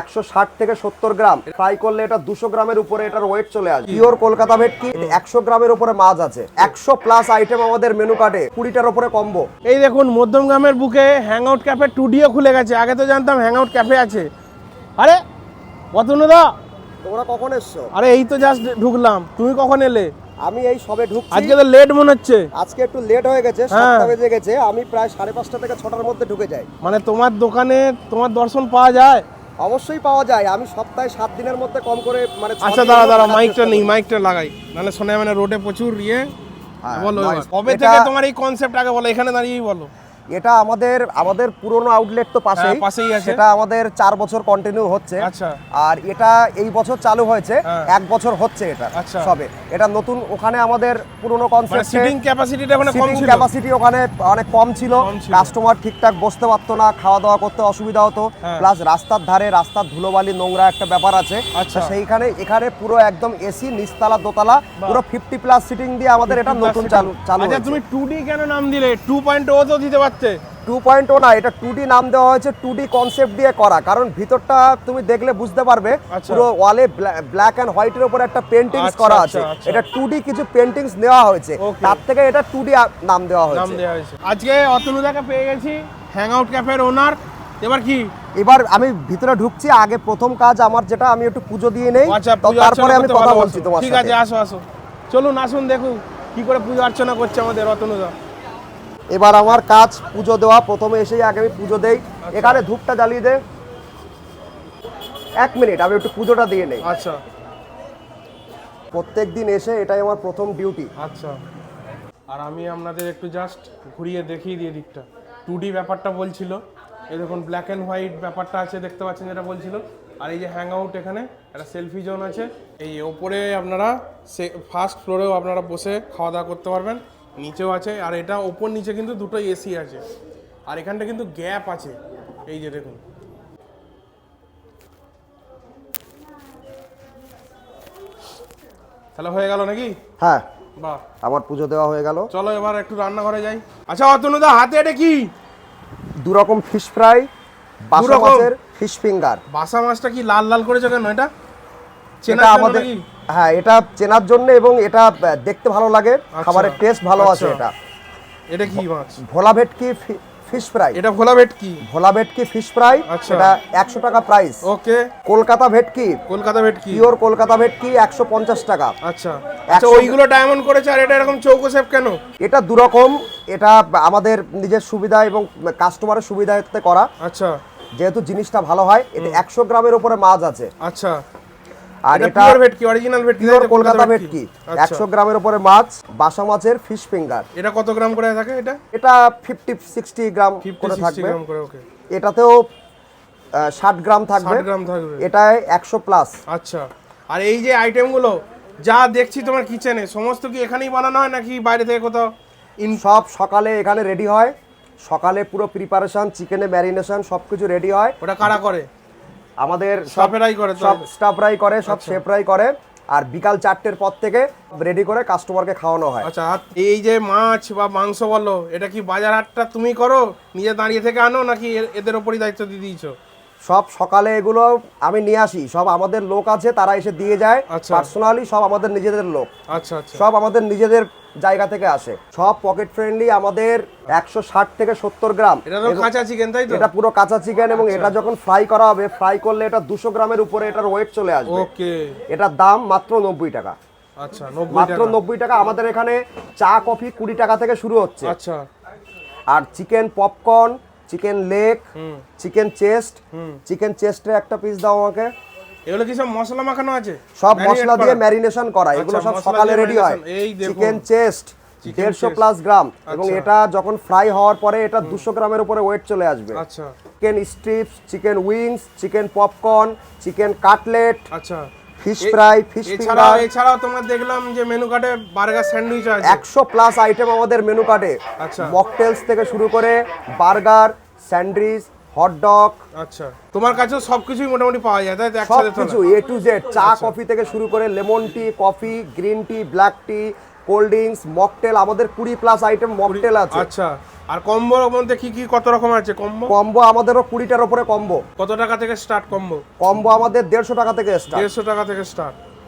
একশো ষাট থেকে সত্তর গ্রাম। ফ্রাই করলে এটা দুশো গ্রামের উপরে এটার ওয়েট চলে আসবে। পিওর কলকাতা ভেটকি একশো গ্রামের উপরে মাছ আছে। একশো প্লাস আইটেম আমাদের মেনু কার্ডে কুড়িটার উপরে কম্বো এই দেখুন মধ্যমগ্রামের বুকে হ্যাংআউট ক্যাফে টুডিও খুলে গেছে। আগে তো জানতাম হ্যাংআউট ক্যাফে আছে। আরে অতনুদা! তোমরা কখন এসছো? আরে এই তো জাস্ট ঢুকলাম। তুমি কখন এলে? আমি এই সবে ঢুকছি। আজকে তো লেট মনে হচ্ছে। আজকে একটু লেট হয়ে গেছে হ্যাঁ। সাতটা বেজে গেছে। আমি প্রায় সাড়ে পাঁচটা থেকে ছটার মধ্যে ঢুকে যাই। মানে তোমার দোকানে তোমার দর্শন পাওয়া যায়? অবশ্যই পাওয়া যায়। আমি সপ্তাহে সাত দিনের মধ্যে কম করে মানে আচ্ছা দাঁড়া দাঁড়া মাইকটা নেই মাইকটা লাগাই। নাহলে শোনা মানে রোডে প্রচুর ইয়ে। হ্যাঁ, বলো কবে থেকে তোমার এই কনসেপ্ট আগে বলো? এখানে দাঁড়িয়েই বলো। এটা আমাদের আমাদের পুরনো আউটলেট তো পাশেই হ্যাঁ। সেটা আমাদের চার বছর কন্টিনিউ হচ্ছে আচ্ছা। আর এটা এই বছর চালু হয়েছে হ্যাঁ। এক বছর হচ্ছে এটা আচ্ছা। সবে এটা নতুন ওখানে আমাদের পুরনো মানে কনসেপ্ট সিটিং ক্যাপাসিটিটা ওখানে কম ছিল ক্যাপাসিটি ওখানে অনেক কম ছিল কাস্টমার ঠিকঠাক বসতে পারতো না খাওয়া দাওয়া করতে অসুবিধা হতো হ্যাঁ। প্লাস রাস্তার ধারে রাস্তার ধুলোবালি নোংরা একটা ব্যাপার আছে আচ্ছা। সেইখানে এখানে পুরো একদম এসি নিচতলা দোতলা পুরো ফিফটি প্লাস সিটিং দিয়ে আমাদের এটা নতুন চালু চালু তুমি টু ডি কেন নাম দিলে টু পয়েন্ট ও তো দিতে পারতে টু পয়েন্ট ও না এটা টু ডি নাম দেওয়া হয়েছে টু ডি কনসেপ্ট দিয়ে করা। কারণ ভিতরটা তুমি দেখলে বুঝতে পারবে আচ্ছা। পুরো ওয়ালে ব্ল্যাক অ্যান্ড হোয়াইটের উপর একটা পেন্টিংস আচ্ছা, করা আচ্ছা, আছে। এটা টু ডি কিছু পেন্টিংস নেওয়া হয়েছে। তার থেকে এটা টু ডি নাম দেওয়া হয়েছে। আজকে অতনুদাকে পেয়ে গেছি হ্যাং আউট ক্যাফের ওনার এবার কি? এবার আমি ভিতরে ঢুকছি আগে প্রথম কাজ আমার যেটা আমি একটু পুজো দিয়ে নেই। তারপরে আমি কথা বলছি তোমার ঠিক আছে আসো আসো। চলুন আসুন দেখুন কি করে পুজো অর্চনা করছে আমাদের রতনুদা এবার আমার কাজ পুজো দেওয়া প্রথমে এসেই আগে আমি পুজো দেই। এখানে ধূপটা জ্বালিয়ে দে। এক মিনিট আমি একটু পুজোটা দিয়ে নেই। আচ্ছা। প্রত্যেক দিন এসে এটাই আমার প্রথম ডিউটি আচ্ছা। আর আমি আপনাদের একটু জাস্ট ঘুরিয়ে দেখিয়ে দিয়ে দিকটা টু ডি ব্যাপারটা বলছিল। এই দেখুন ব্ল্যাক অ্যান্ড হোয়াইট ব্যাপারটা আছে দেখতে পাচ্ছেন যেটা বলছিল। আর এই যে হ্যাং আউট এখানে একটা সেলফি জোন আছে। এই ওপরে আপনারা সে ফার্স্ট ফ্লোরেও আপনারা বসে খাওয়া দাওয়া করতে পারবেন। নিচেও আছে আর এটা ওপর নিচে কিন্তু দুটো এসি আছে। আর এখানটা কিন্তু গ্যাপ আছে। এই যে দেখুন। তাহলে হয়ে গেল নাকি? হ্যাঁ। বাহ। আমার পুজো দেওয়া হয়ে গেল। চলো এবার একটু রান্নাঘরে যাই। আচ্ছা অতনুদা হাতে এটা কি? দু রকম ফিশ ফ্রাই বাসা মাছের ফিশ ফিঙ্গার বাসা মাছটা কি লাল লাল করেছ কেন এটা? এটা চেনার আমাদের? হ্যাঁ এটা চেনার জন্য এবং এটা দেখতে ভালো লাগে। খাবারের টেস্ট ভালো আছে আচ্ছা। এটা। এটা কি মাছ? ভোলা ভেটকি ফিশ ফ্রাই এটা ভোলা ভেটকি? ভোলা ভেটকি ফিশ ফ্রাই আচ্ছা। এটা একশো টাকা প্রাইস ওকে। কলকাতা ভেটকি। কলকাতা ভেটকি। পিওর কলকাতা ভেটকি একশো পঞ্চাশ টাকা। আচ্ছা। আচ্ছা ওইগুলো ডায়মন্ড করেছে আর এটা এরকম চৌকো শেপ কেন? এটা দুরকম এটা আমাদের নিজের সুবিধা এবং কাস্টমারের সুবিধাতে করা। আচ্ছা। যেহেতু জিনিসটা ভালো হয় এটা একশো গ্রামের উপরে মাছ আছে। আচ্ছা। আর এটা এটা পিওর ভেটকি অরিজিনাল ভেটকি পিওর কলকাতা ভেটকি। আচ্ছা। একশো গ্রামের উপরে মাছ বাসা মাছের ফিশ ফিঙ্গার এটা কত গ্রাম করে থাকে এটা? এটা ফিফটি সিক্সটি গ্রাম করে থাকবে। এটাতেও ষাট গ্রাম থাকবে। 60 গ্রাম থাকবে। এটায় একশো প্লাস আচ্ছা। আর এই যে আইটেমগুলো যা দেখছি তোমার কিচেনে সমস্ত কি এখানেই বানানো হয় নাকি বাইরে থেকে কোথাও? ইন সব সকালে এখানে রেডি হয়। সকালে পুরো প্রিপারেশন চিকেনে ম্যারিনেশন সব কিছু রেডি হয়। ওটা কারা করে? আমাদের সবেরাই স্টাফেরাই করে সব স্টাফরাই করে সব আচ্ছা। শেফরাই করে। আর বিকাল চারটের পর থেকে রেডি করে কাস্টমারকে খাওয়ানো হয়। আচ্ছা আর এই যে মাছ বা মাংস বলো এটা কি বাজার হাটটা তুমি করো? নিজে দাঁড়িয়ে থেকে আনো নাকি এদের ওপরই দায়িত্ব দিয়ে দিয়েছ? সব সকালে এগুলো আমি নিয়ে আসি। সব আমাদের লোক আছে তারা এসে দিয়ে যায়। আচ্ছা। পার্সোনালি সব আমাদের নিজেদের লোক। আচ্ছা আচ্ছা। সব আমাদের নিজেদের জায়গা থেকে আসে। সব পকেট ফ্রেন্ডলি আমাদের একশো ষাট থেকে সত্তর গ্রাম। এটা কাঁচা চিকেন তাই এটা পুরো কাঁচা চিকেন এবং আচ্ছা। এটা যখন ফ্রাই করা হবে ফ্রাই করলে এটা দুশো গ্রামের উপরে এটার ওয়েট চলে আসবে। এটার দাম মাত্র নব্বই টাকা। আচ্ছা মাত্র নব্বই টাকা। আমাদের এখানে চা কফি কুড়ি টাকা থেকে শুরু হচ্ছে। আচ্ছা। আর chicken popcorn chicken leg chicken chest chicken চেস্টের একটা পিস দাও আমাকে। এগুলো কি সব মশলা মাখানো আছে? সব মশলা দিয়ে ম্যারিনেশন করা। এগুলো আচ্ছা, সব মশলা সকালে রেডি হয়। চিকেন চেস্ট দেড়শো প্লাস গ্রাম এবং আচ্ছা। এটা যখন ফ্রাই হওয়ার পরে এটা দুশো গ্রামের উপরে ওয়েট চলে আসবে। আচ্ছা। Chicken strips chicken wings chicken popcorn chicken cutlet আচ্ছা। ফিশ ফ্রাই ফিশ এছাড়াও এছাড়াও তোমার দেখলাম যে মেনু কার্ডে বার্গার স্যান্ডউইচ আছে। একশো প্লাস আইটেম আমাদের মেনু কার্ডে আচ্ছা। মকটেলস থেকে শুরু করে বার্গার স্যান্ডউইচ হটডগ আচ্ছা। তোমার কাছেও সবকিছুই মোটামুটি পাওয়া যায় তাই একসাথে কিছু এ টু জেড চা কফি থেকে শুরু করে lemon tea coffee green tea black tea cold drinks mocktail আমাদের কুড়ি প্লাস আইটেম মকটেল আছে। আচ্ছা আর কম্বোর মধ্যে কি কি কত রকম আছে? কম্বো? কম্বো আমাদেরও কুড়িটার ওপরে কম্বো। কত টাকা থেকে স্টার্ট কম্বো? কম্বো আমাদের দেড়শো টাকা থেকে স্টার্ট দেড়শো টাকা থেকে স্টার্ট